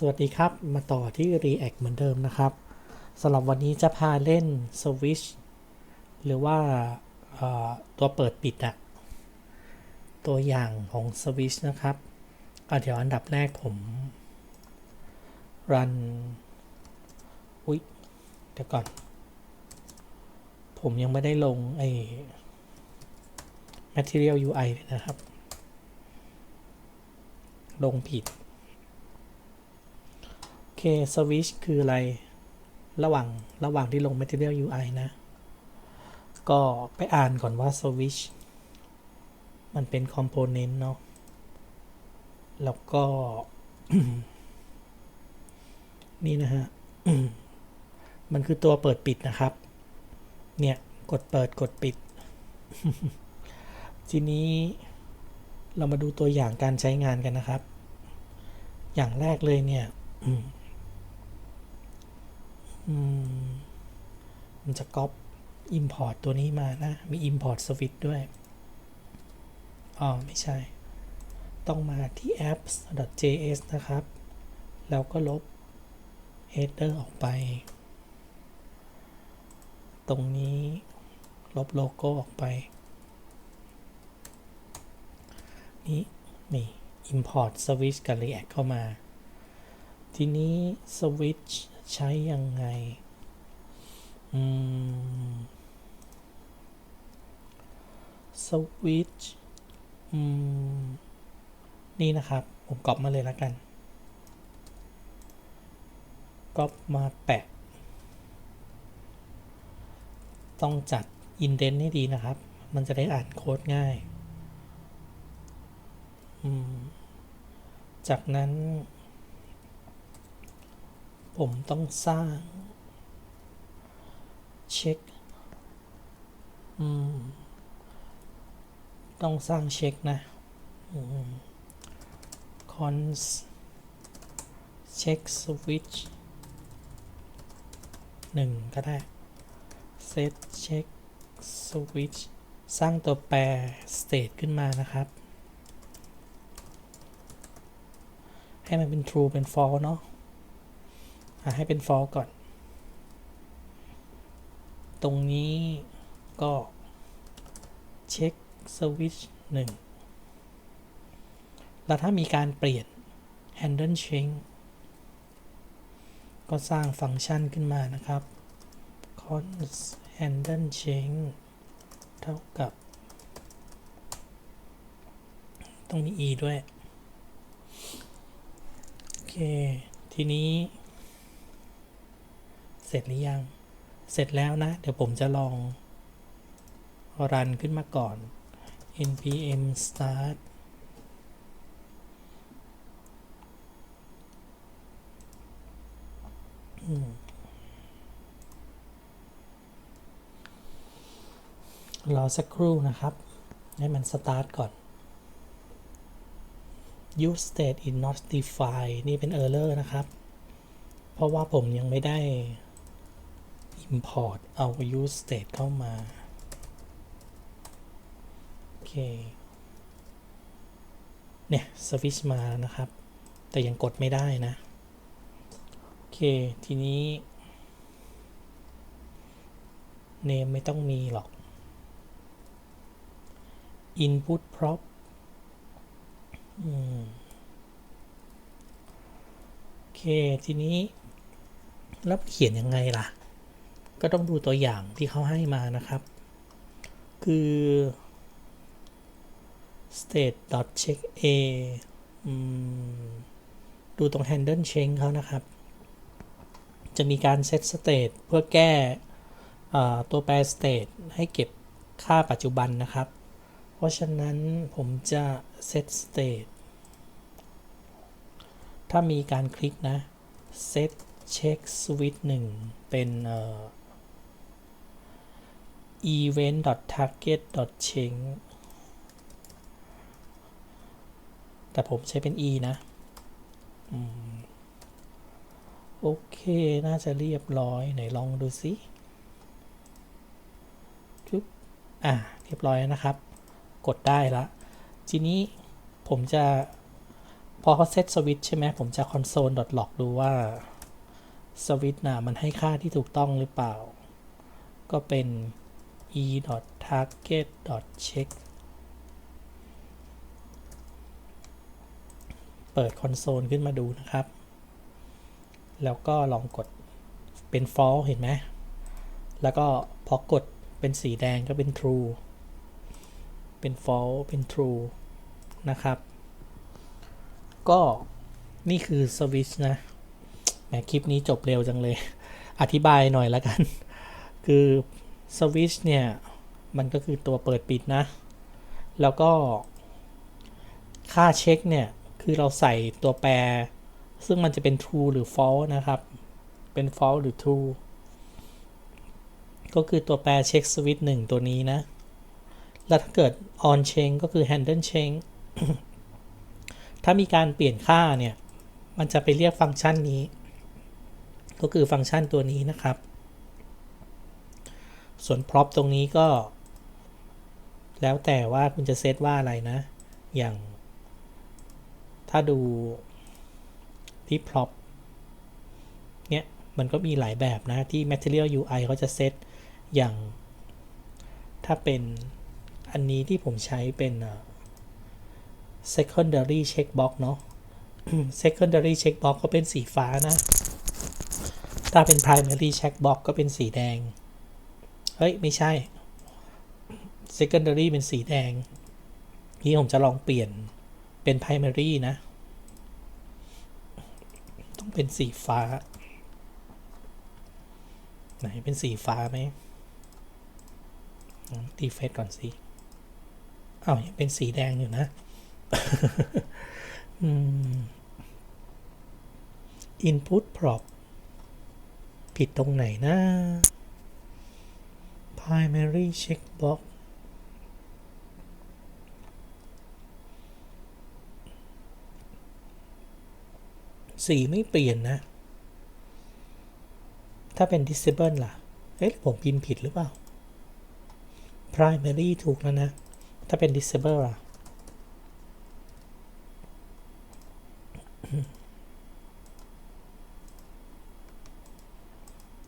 สวัสดีครับ มาต่อที่ React เหมือนเดิมนะครับสำหรับวันนี้จะพาเล่น Switch หรือว่าตัวเปิดปิดอะตัวอย่างของ Switch นะครับเดี๋ยวอันดับแรกผมรันอุ๊ย เดี๋ยวก่อน ผมยังไม่ได้ลงไอ้ Material UI เลยนะครับ ลงผิด โอเค switch คืออะไร ระหว่างระหว่างที่ลง material UI นะ ก็ไปอ่านก่อนว่า switch มันเป็น component เนาะ แล้วก็ นี่นะฮะ มันคือตัวเปิดปิดนะครับ เนี่ย กดเปิดกดปิด ทีนี้เรามาดูตัวอย่างการใช้งานกันนะครับ อย่างแรกเลยเนี่ย มันจะก๊อป import ตัวนี้มานะ มี import switch ด้วย อ๋อ ไม่ใช่ ต้องมาที่ apps.js นะครับ แล้วก็ลบ header ออกไป ตรงนี้ลบโลโก้ออกไป นี่นี่ import switch กับ react เข้ามา ทีนี้ switch ใช้ยังไง อืม switch อืม นี่นะครับ ผมก๊อปมาเลยแล้วกันก๊อปมาแปะ ต้องจัด indent ให้ดีนะครับ มันจะได้อ่านโค้ดง่าย จากนั้น ผมต้องสร้าง เช็ค อืม ต้องสร้างเช็คนะคอืม cons check switch หนึ่งก็ได้ set check switch สร้างตัวแปร state ขึ้นมานะครับ ให้มันเป็น true เป็น false เนาะ ให้เป็น f a l s ก่อน ตรงนี้ก็เช็ค switch 1แล้วถ้ามีการเปลี่ยน handle change ก็สร้างฟังก์ชันขึ้นมานะครับ const handle change เท่ากับ ต้องมี e ด้วย โอเค ทีนี้ เสร็จหรือยัง เสร็จแล้วนะ เดี๋ยวผมจะลองรันขึ้นมาก่อน npm start รอสักครู่นะครับ ให้มันสตาร์ทก่อน use state is not defined นี่เป็น error นะครับ เพราะว่าผมยังไม่ได้ import เอา use state เข้ามา โอเค เนี่ย switch มาแล้วนะครับ แต่ยังกดไม่ได้นะ โอเค ทีนี้ name ไม่ต้องมีหรอก input prop โอเค ทีนี้ แล้วเขียนยังไงล่ะ ก็ต้องดูตัวอย่างที่เขาให้มานะครับ คือ state dot check a ดูตรง handle change เขานะครับ จะมีการ set state เพื่อแก้ตัวแปร state ให้เก็บค่าปัจจุบันนะครับ เพราะฉะนั้นผมจะ set state ถ้ามีการคลิกนะ set check switch 1เป็นเอ่อ event target change แต่ผมใช้เป็น e นะอโอเค น่าจะเรียบร้อย ไหนลองดูสิจุ๊บอะ เรียบร้อยแล้วนะครับ กดได้ละ ทีนี้ผมจะ พอเขาเซตสวิตช์ใช่ไหม ผมจะ console.log ดูว่าสวิตช์น่ะ มันให้ค่าที่ถูกต้องหรือเปล่า ก็เป็น e.target.check เปิดคอนโซลขึ้นมาดูนะครับ แล้วก็ลองกดเป็น false เห็นไหม แล้วก็พอกดเป็นสีแดงก็เป็น true เป็น false เป็น true นะครับ ก็นี่คือสวิชนะ แหมคลิปนี้จบเร็วจังเลย อธิบายหน่อยแล้วกัน คือ สวิตช์เนี่ย มันก็คือตัวเปิดปิดนะ แล้วก็ ค่าเช็คเนี่ย คือเราใส่ตัวแปร ซึ่งมันจะเป็น true หรือ false นะครับ เป็น false หรือ true ก็คือตัวแปรเช็คสวิตช์หนึ่งตัวนี้นะ แล้วถ้าเกิด on change ก็คือ handle change ถ้ามีการเปลี่ยนค่าเนี่ย มันจะไปเรียกฟังก์ชันนี้ ก็คือฟังก์ชันตัวนี้นะครับ ส่วน prop ตรงนี้ก็ แล้วแต่ว่าคุณจะเซตว่าอะไรนะ อย่าง ถ้าดูที่ prop เนี่ย มันก็มีหลายแบบนะ ที่ material UI เขาจะเซตอย่าง ถ้าเป็นอันนี้ที่ผมใช้เป็น secondary checkbox เนาะ secondary checkbox ก็เป็นสีฟ้านะ ถ้าเป็น primary checkbox ก็เป็นสีแดง เฮ้ย ไม่ใช่ secondary เป็นสีแดง นี่ผมจะลองเปลี่ยนเป็น primary นะ ต้องเป็นสีฟ้า ไหนเป็นสีฟ้าไหมตีเฟซก่อนสิอ้าวยังเป็นสีแดงอยู่นะ input prop ผิดตรงไหนนะ primary checkbox สีไม่เปลี่ยนนะ ถ้าเป็น disable ล่ะ เอ๊ะ ผมพิมพ์ผิดหรือเปล่า primary ถูกแล้วนะ ถ้าเป็น disable ล่ะ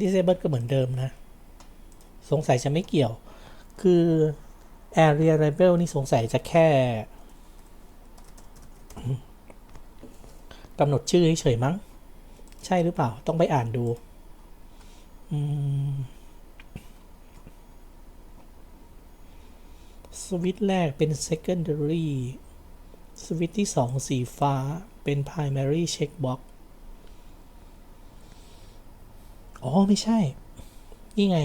disable ก็เหมือนเดิมนะ สงสัยจะไม่เกี่ยว คือ area label นี่สงสัยจะแค่กำหนดชื่อเฉยมั้ง ใช่หรือเปล่าต้องไปอ่านดูสวิตช์แรกเป็น secondary สวิตช์ที่สองสีฟ้าเป็น primary checkbox อ๋อ ไม่ใช่ นี่ไง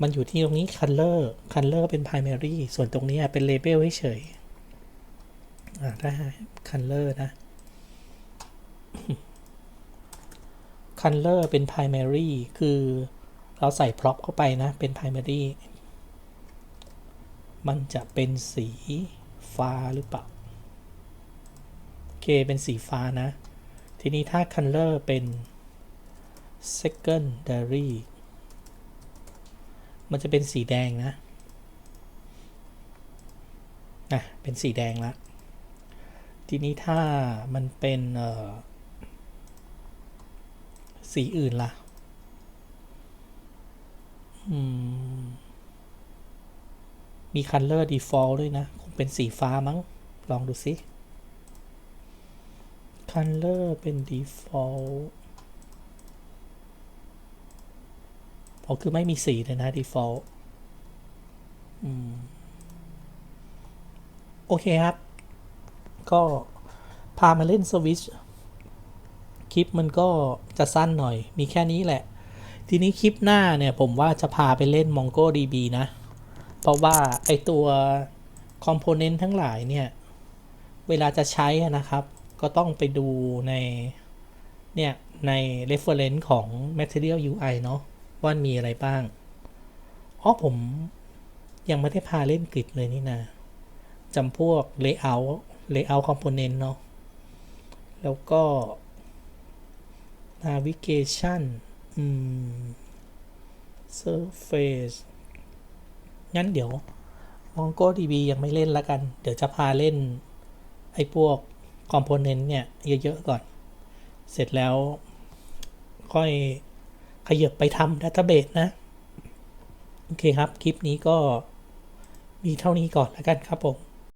มันอยู่ที่ตรงนี้ color color เป็น primary ส่วนตรงนี้เป็น label เฉยอ่าได้ color นะ color เป็น primary คือเราใส่ prop เข้าไปนะ เป็น primary มันจะเป็นสีฟ้าหรือเปล่า โอเค เป็นสีฟ้านะ ทีนี้ถ้า color เป็น secondary มันจะเป็นสีแดงนะนะเป็นสีแดงละทีนี้ถ้ามันเป็นสีอื่นล่ะมี color default ด้วยนะ คงเป็นสีฟ้ามั้ง ลองดูสิ color เป็น default อ๋อคือไม่มีสีเลยนะ default อืม โอเคครับ ก็พามาเล่นสวิชคลิปมันก็จะสั้นหน่อย มีแค่นี้แหละ ทีนี้คลิปหน้าเนี่ยผมว่าจะพาไปเล่น MongoDB นะ เพราะว่าไอตัวคอมโพเนนต์ทั้งหลายเนี่ย เวลาจะใช้นะครับ ก็ต้องไปดูใน เนี่ย ใน reference ของ Material UI เนาะ ว่ามีอะไรบ้าง อ๋อผมยังไม่ได้พาเล่นกริดเลยนี่นะจำพวก layout layout component เนาะ แล้วก็ navigation อืม surface งั้นเดี๋ยว MongoDB ยังไม่เล่นล้วกัน เดี๋ยวจะพาเล่น ไอ้พวกคอมโพเนนต์เนี่ย เยอะ ๆ ก่อน เสร็จแล้วค่อย ขยับไปทำดัตเตอร์เบสนะ โอเคครับ คลิปนี้ก็มีเท่านี้ก่อนแล้วกันครับผม